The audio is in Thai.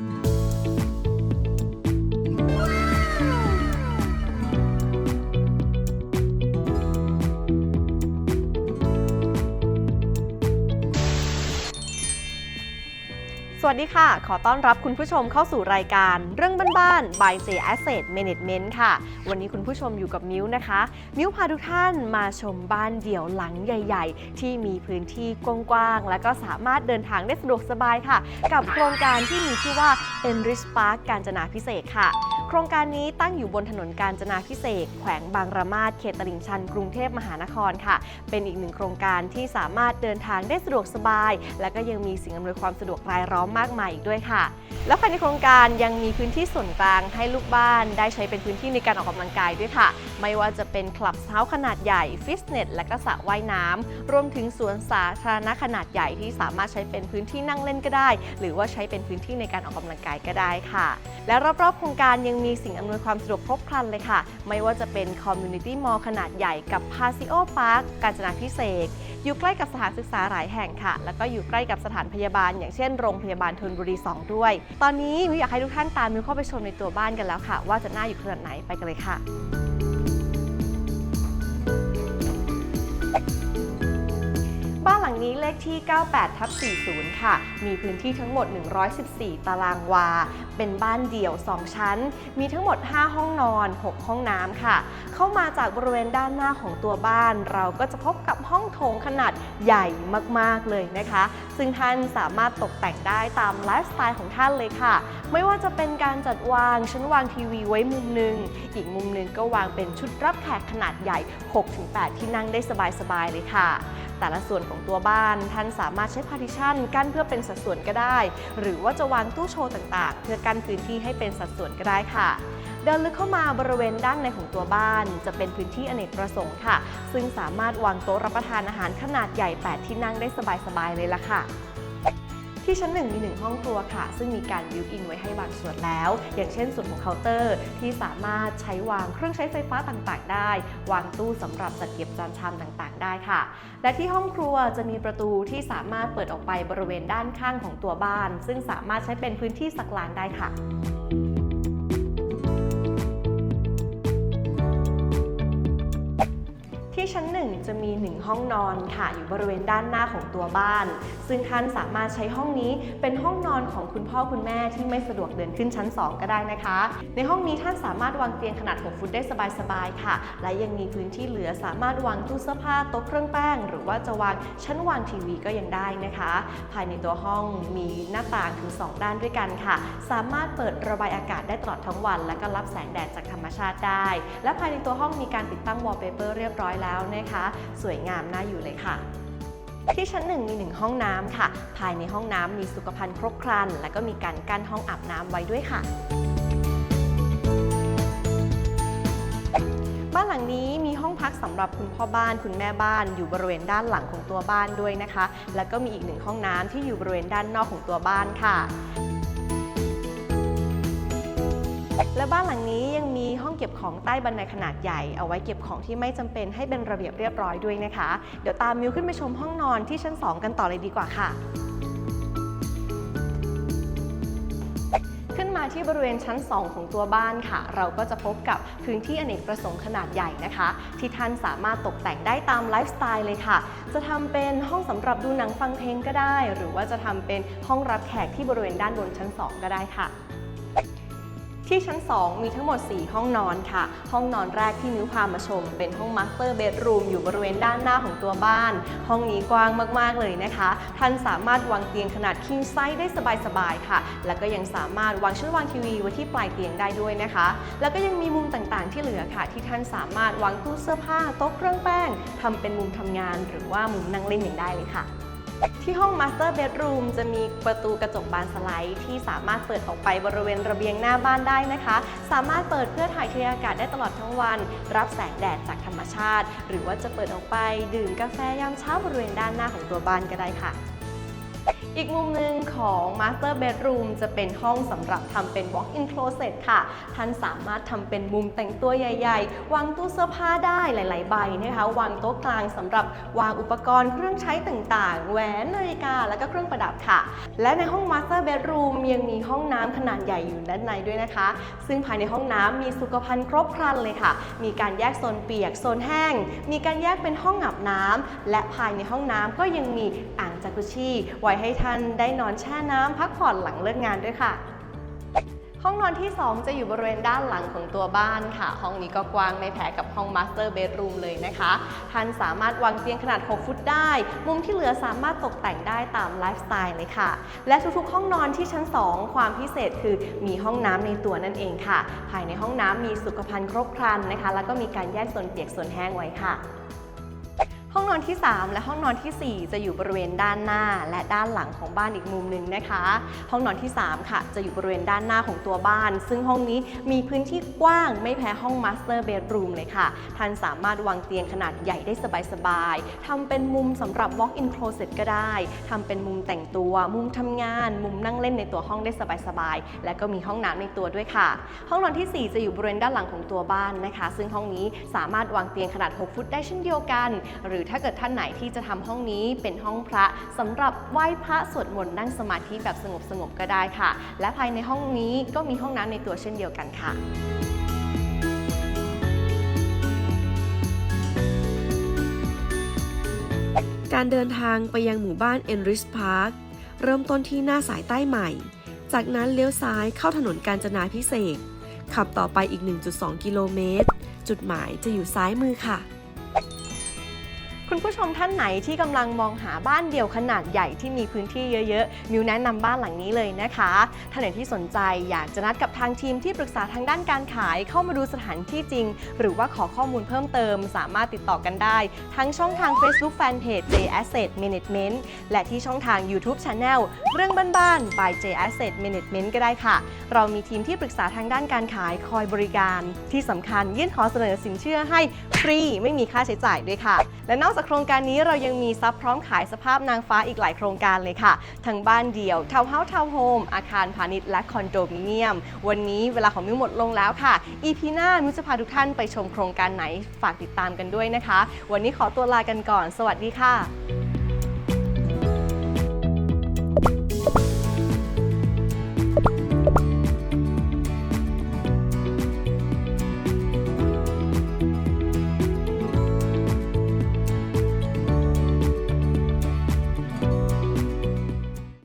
Thank you. สวัสดีค่ะ ขอต้อนรับคุณผู้ชมเข้าสู่รายการ เรื่องบ้านๆ by J Asset Management ค่ะ วันนี้คุณผู้ชมอยู่กับมิ้วนะคะ มิ้วพาทุกท่านมาชมบ้านเดี่ยวหลังใหญ่ ๆ ที่มีพื้นที่กว้างๆ และก็สามารถเดินทางได้สะดวกสบายค่ะ กับโครงการที่มีชื่อว่า Enrich Park กาญจนาพิเศษค่ะ โครงการนี้ตั้งอยู่บนถนนกาญจนาพิเศษแขวงบางระมาดเขตตลิ่งชัน กรุงเทพมหานครค่ะ เป็นอีกหนึ่งโครงการที่สามารถเดินทางได้สะดวกสบาย และก็ยังมีสิ่งอำนวยความสะดวกรายล้อมมากมายอีกด้วยค่ะและภายในโครงการยังมีพื้นที่ส่วนกลางให้ลูกบ้านได้ใช้เป็นพื้นที่ในการออกกำลังกายด้วยค่ะ ไม่ว่าจะเป็นคลับเฮาขนาดใหญ่ฟิตเนสและก็สระว่ายน้ำรวมถึงสวนสาธารณะขนาดใหญ่ที่สามารถใช้เป็นพื้นที่นั่งเล่นก็ได้ หรือว่าใช้เป็นพื้นที่ในการออกกำลังกายก็ได้ค่ะ และรอบๆโครงการยังมีสิ่งอำนวยความสะดวกครบครันเลยค่ะ ไม่ว่าจะเป็นคอมมูนิตี้มอลล์ขนาดใหญ่กับพาซิโอพาร์คกาญจนาพิเศษอยู่ใกล้กับสถานศึกษาหลายแห่งค่ะ แล้วก็อยู่ใกล้กับสถานพยาบาล อย่างเช่นโรงพยาบาลธนบุรี 2 ด้วย ตอนนี้มิวอยากให้ทุกท่านตามมิวเข้าไปชมในตัวบ้านกันแล้วค่ะ ว่าจะน่าอยู่ขนาดไหนไปกันเลยค่ะานหลังนี้เลขที่ 98ทับ40 ค่ะ มีพื้นที่ทั้งหมด 114 ตารางวา เป็นบ้านเดี่ยว 2 ชั้น มีทั้งหมด 5 ห้องนอน 6 ห้องน้ำค่ะ เข้ามาจากบริเวณด้านหน้าของตัวบ้าน เราก็จะพบกับห้องโถงขนาดใหญ่มากๆเลยนะคะ ซึ่งท่านสามารถตกแต่งได้ตามไลฟ์สไตล์ของท่านเลยค่ะ ไม่ว่าจะเป็นการจัดวางชั้นวางทีวีไว้มุมหนึ่ง อีกมุมหนึ่งก็วางเป็นชุดรับแขกขนาดใหญ่ 6-8 ที่นั่งได้สบายๆเลยค่ะ แต่ละส่วนของตัวบ้าน ท่านสามารถใช้พาร์ติชันกั้นเพื่อเป็นสัดส่วนก็ได้ หรือว่าจะวางตู้โชว์ต่างๆ เพื่อกั้นพื้นที่ให้เป็นสัดส่วนก็ได้ค่ะ เดินลึกเข้ามาบริเวณด้านในของตัวบ้าน จะเป็นพื้นที่อเนกประสงค์ค่ะ ซึ่งสามารถวางโต๊ะรับประทานอาหารขนาดใหญ่ 8 ที่นั่งได้สบายๆเลยล่ะค่ะ ที่ชั้นหนึ่งมีหนึ่งห้องครัวค่ะ ซึ่งมีการบิวอินไว้ให้บางส่วนแล้ว อย่างเช่นส่วนของเคาน์เตอร์ ที่สามารถใช้วางเครื่องใช้ไฟฟ้าต่างๆ ได้ วางตู้สำหรับจัดเก็บจานชามต่างๆ ได้ค่ะ และที่ห้องครัวจะมีประตูที่สามารถเปิดออกไปบริเวณด้านข้างของตัวบ้าน ซึ่งสามารถใช้เป็นพื้นที่สักลานได้ค่ะ ชั้นหนึ่งจะมี 1 ห้องนอนค่ะ อยู่บริเวณด้านหน้าของตัวบ้าน ซึ่งท่านสามารถใช้ห้องนี้เป็นห้องนอนของคุณพ่อคุณแม่ที่ไม่สะดวกเดินขึ้นชั้น 2 ก็ได้นะคะ ในห้องนี้ท่านสามารถวางเตียงขนาด 6 ฟุตได้สบายๆค่ะ และยังมีพื้นที่เหลือสามารถวางตู้เสื้อผ้าโต๊ะเครื่องแป้ง หรือว่าจะวางชั้นวางทีวีก็ยังได้นะคะ ภายในตัวห้องมีหน้าต่างถึง 2 ด้านด้วยกันค่ะ สามารถเปิดระบายอากาศได้ตลอดทั้งวัน และก็รับแสงแดดจากธรรมชาติได้ และภายในตัวห้องมีการติดตั้งวอลเปเปอร์เรียบร้อยแล้วนะคะ สวยงามน่าอยู่เลยค่ะที่ชั้นหนึ่งมีหนึ่งห้องน้ำค่ะ ภายในห้องน้ำมีสุขภัณฑ์ครบครัน และก็มีการกั้นห้องอาบน้ำไว้ด้วยค่ะ บ้านหลังนี้มีห้องพักสำหรับคุณพ่อบ้านคุณแม่บ้านอยู่บริเวณด้านหลังของตัวบ้านด้วยนะคะ แล้วก็มีอีกหนึ่งห้องน้ำที่อยู่บริเวณด้านนอกของตัวบ้านค่ะ และบ้านหลังนี้ยังมีห้องเก็บของใต้บันไดขนาดใหญ่ เอาไว้เก็บของที่ไม่จำเป็นให้เป็นระเบียบเรียบร้อยด้วยนะคะ เดี๋ยวตามมิวขึ้นไปชมห้องนอนที่ชั้น 2 กันต่อเลยดีกว่าค่ะ ขึ้นมาที่บริเวณชั้น 2 ของตัวบ้านค่ะ เราก็จะพบกับพื้นที่อเนกประสงค์ขนาดใหญ่นะคะ ที่ท่านสามารถตกแต่งได้ตามไลฟ์สไตล์เลยค่ะ จะทำเป็นห้องสำหรับดูหนังฟังเพลงก็ได้ หรือว่าจะทำเป็นห้องรับแขกที่บริเวณด้านบนชั้น 2 ก็ได้ค่ะ ที่ชั้น 2 มีทั้งหมด 4 ห้องนอนค่ะ ห้องนอนแรกที่นิ้วพามาชม เป็นห้องมาสเตอร์เบดรูมอยู่บริเวณด้านหน้าของตัวบ้าน ห้องนี้กว้างมากๆเลยนะคะ ท่านสามารถวางเตียงขนาด king size ได้สบายๆค่ะ แล้วก็ยังสามารถวางชุดวางทีวีไว้ที่ปลายเตียงได้ด้วยนะคะ แล้วก็ยังมีมุมต่างๆ ที่เหลือค่ะ ที่ท่านสามารถวางตู้เสื้อผ้าโต๊ะเครื่องแป้งทำเป็นมุมทำงาน หรือว่ามุมนั่งเล่นอย่างได้เลยค่ะ ที่ห้อง Master Bedroom จะมีประตูกระจกบานสไลด์ ที่สามารถเปิดออกไปบริเวณระเบียงหน้าบ้านได้นะคะ สามารถเปิดเพื่อถ่ายเทอากาศได้ตลอดทั้งวัน รับแสงแดดจากธรรมชาติ หรือว่าจะเปิดออกไปดื่มกาแฟยามเช้าบริเวณด้านหน้าของตัวบ้านก็ได้ค่ะ อีกมุมหนึ่งของ Master Bedroom จะเป็นห้องสำหรับทำเป็น Walk-in Closet ค่ะ ท่านสามารถทำเป็นมุมแต่งตัวใหญ่ ๆ วางตู้เสื้อผ้าได้หลาย ๆ ใบนะคะวางโต๊ะกลางสำหรับวางอุปกรณ์เครื่องใช้ต่าง ๆ แหวนนาฬิกา และก็เครื่องประดับค่ะ และในห้อง Master Bedroom ยังมีห้องน้ำขนาดใหญ่อยู่ด้านในด้วยนะคะ ซึ่งภายในห้องน้ำมีสุขภัณฑ์ครบครันเลยค่ะ มีการแยกโซนเปียกโซนแห้ง มีการแยกเป็นห้องอาบน้ำและภายในห้องน้ำก็ยังมีอ่าง จากุชิไว้ให้ท่านได้นอนแช่น้ำพักผ่อนหลังเลิกงานด้วยค่ะ ห้องนอนที่ 2 จะอยู่บริเวณด้านหลังของตัวบ้านค่ะ ห้องนี้ก็กว้างไม่แพ้กับห้อง Master Bedroom เลยนะคะ ท่านสามารถวางเตียงขนาด 6 ฟุตได้ มุมที่เหลือสามารถตกแต่งได้ตามไลฟ์สไตล์เลยค่ะ และทุกๆ ห้องนอนที่ชั้น 2 ความพิเศษคือมีห้องน้ำในตัวนั่นเองค่ะ ภายในห้องน้ำมีสุขภัณฑ์ครบครันนะคะ แล้วก็มีการแยกโซนเปียกโซนแห้งไว้ค่ะ ห้องนอนที่ 3 และห้องนอนทีสี่ 4 จะอยู่บริเวณด้านหน้า และด้านหลังของบ้านอีกมุมหนึ่งนะคะ ห้องนอนที่ 3 ค่ะ จะอยู่บริเวณด้านหน้าของตัวบ้าน ซึ่งห้องนี้มีพื้นที่กว้างไม่แพ้ห้อง Master Bedroom เลยค่ะ ท่านสามารถวางเตียงขนาดใหญ่ได้สบายๆทำเป็นมุมสำหรับ Walk-in Closet ก็ได้ทำเป็นมุมแต่งตัว มุมทำงาน มุมนั่งเล่นในตัวห้องได้สบายๆและก็มีห้องน้ำในตัวด้วยค่ะ ห้องนอนทีสี่4 จะอยู่บริเวณด้านหลังของตัวบ้านนะคะ ซึ่งห้องนี้สามารถวางเตียงขนาด 6 ฟุตได้เช่นเดียวกัน หรือถ้าเกิดท่านไหนที่จะทำห้องนี้เป็นห้องพระสำหรับไหว้พระสวดมนต์นั่งสมาธิแบบสงบๆก็ได้ค่ะ และภายในห้องนี้ก็มีห้องน้ำในตัวเช่นเดียวกันค่ะการเดินทางไปยังหมู่บ้าน Enrich Park เริ่มต้นที่หน้าสายใต้ใหม่ จากนั้นเลี้ยวซ้ายเข้าถนนกาญจนาพิเศษ ขับต่อไปอีก 1.2 กิโลเมตร จุดหมายจะอยู่ซ้ายมือค่ะ คุณผู้ชมท่านไหนที่กำลังมองหาบ้านเดี่ยวขนาดใหญ่ที่มีพื้นที่เยอะๆ มิวแนะนำบ้านหลังนี้เลยนะคะ ท่านไหนที่สนใจอยากจะนัดกับทางทีมที่ปรึกษาทางด้านการขายเข้ามาดูสถานที่จริง หรือว่าขอข้อมูลเพิ่มเติม สามารถติดต่อกันได้ ทั้งช่องทาง Facebook Fanpage J Asset Management และที่ช่องทาง YouTube Channel เรื่องบ้านๆ by J Asset Management ก็ได้ค่ะ เรามีทีมที่ปรึกษาทางด้านการขายคอยบริการ ที่สำคัญยื่นขอเสนอสินเชื่อให้ฟรีไม่มีค่าใช้จ่ายด้วยค่ะ และนอกจากโครงการนี้เรายังมีซับพร้อมขายสภาพนางฟ้าอีกหลายโครงการเลยค่ะ ทั้งบ้านเดี่ยวทาวน์เฮาส์ทาวน์โฮมอาคารพาณิชย์และคอนโดมิเนียม วันนี้เวลาของมิวหมดลงแล้วค่ะ อีพีหน้ามิวจะพาทุกท่านไปชมโครงการไหนฝากติดตามกันด้วยนะคะ วันนี้ขอตัวลากันก่อน สวัสดีค่ะ